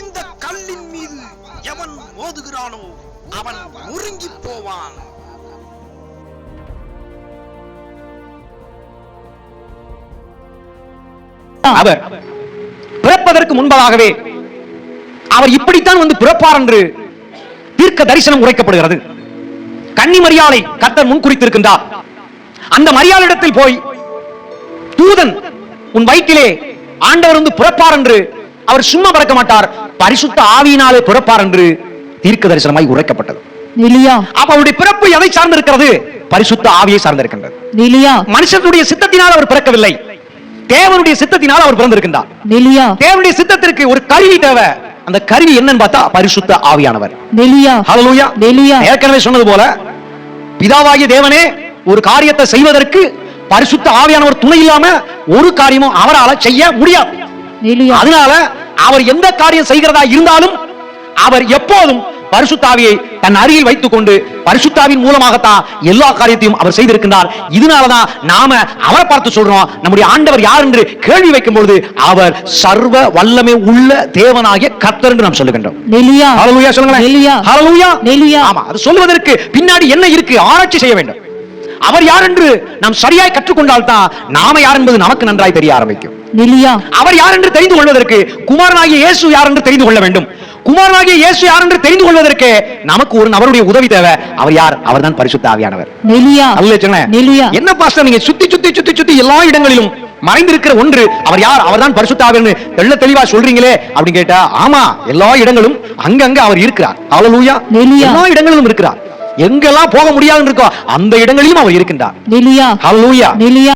இந்த கல்லின் மீது எவன் மோதுகிறானோ அவன் நொறுங்கி போவான். அவர் பிறப்பதற்கு முன்பதாகவே அவர் இப்படித்தான் வந்து பிறப்பார் என்று தீர்க்க தரிசனம் உரைக்கப்படுகிறது. கன்னி மரியாதை கத்தர் முன் குறித்திருக்கின்றார் அந்த மரியாதையிடத்தில் போய் தூதன் உன் வயிற்றிலே ஆண்டவர் வந்து பிறப்பார் என்று அவர் சும்மா பிறக்க மாட்டார். பரிசுத்த ஆவியினாலே பிறப்பார் என்று தீர்க்க தரிசனமாய் உரைக்கப்பட்டது அப்ப அவருடைய பிறப்பு எதை சார்ந்திருக்கிறது? பரிசுத்த ஆவியை சார்ந்திருக்கின்றது. மனுஷனுடைய சித்தத்தினால் அவர் பிறக்கவில்லை. தேவனுடைய சித்தத்தினால் அவர் பிறந்திருக்கின்றார். தேவனுடைய சித்தத்திற்கு ஒரு கருவி தேவை. அந்த கருவி என்னன்னு பார்த்தா பரிசுத்த ஆவியானவர். ஏற்கனவே சொன்னது போல பிதாவாகிய தேவனே ஒரு காரியத்தை செய்வதற்கு பரிசுத்த ஆவியானவர் துணை இல்லாம ஒரு காரியமும் அவரால செய்ய முடியாது. அதனால அவர் எந்த காரியம் செய்கிறதா இருந்தாலும் அவர் எப்போதும் பரிசுத்தாவியை தன் அருகில் வைத்துக் கொண்டு பரிசுத்தாவின் மூலமாகத்தான் எல்லா காரியத்தையும் அவர் செய்திருக்கின்றார். இதனாலதான் நாம அவரை பார்த்து சொல்றோம். நம்முடைய ஆண்டவர் யார் என்று கேள்வி வைக்கும் பொழுது அவர் சர்வ வல்லமை உள்ள தேவனாகிய கர்த்தர் என்று நாம் சொல்லுகின்றோம். சொல்லுங்களேன். ஆமா அது சொல்வதற்கு பின்னாடி என்ன இருக்கு? ஆராய்ச்சி செய்ய வேண்டும். அவர் யார் என்று நாம் சரியாய் கற்றுக்கொண்டால் தான் நாம யார் என்பது நமக்கு நன்றாய் தெரிய ஆரம்பிக்கும். அவர் யார் என்று தெரிந்து கொள்வதற்கு குமாரனாகிய இயேசு யார் என்று தெரிந்து கொள்ள வேண்டும். குமாரனாகிய இயேசு யார் என்று தெரிந்து கொள்வதற்கு நமக்கு ஒரு நபருடைய உதவி தேவை. அவர் யார்? அவர்தான் பரிசுத்த ஆவியானவர். என்ன பாஸ்டர் நீங்க சுத்தி சுத்தி சுத்தி சுத்தி எல்லா இடங்களிலும் மறைந்திருக்கிற ஒன்று அவர் யார்? அவர்தான் பரிசுத்த ஆவியானவர் தெள்ள தெளிவா சொல்றீங்களே அப்படின்னு கேட்டா ஆமா எல்லா இடங்களும் அங்கங்க அவர் இருக்கிறார். நிலியா. எல்லா இடங்களிலும் இருக்கிறார். எங்கெல்லாம் போக முடியாதுன்னு இருக்கோ அந்த இடங்களிலும் அவர் இருக்கின்றார். நிலியா. ஹalleluya. நிலியா.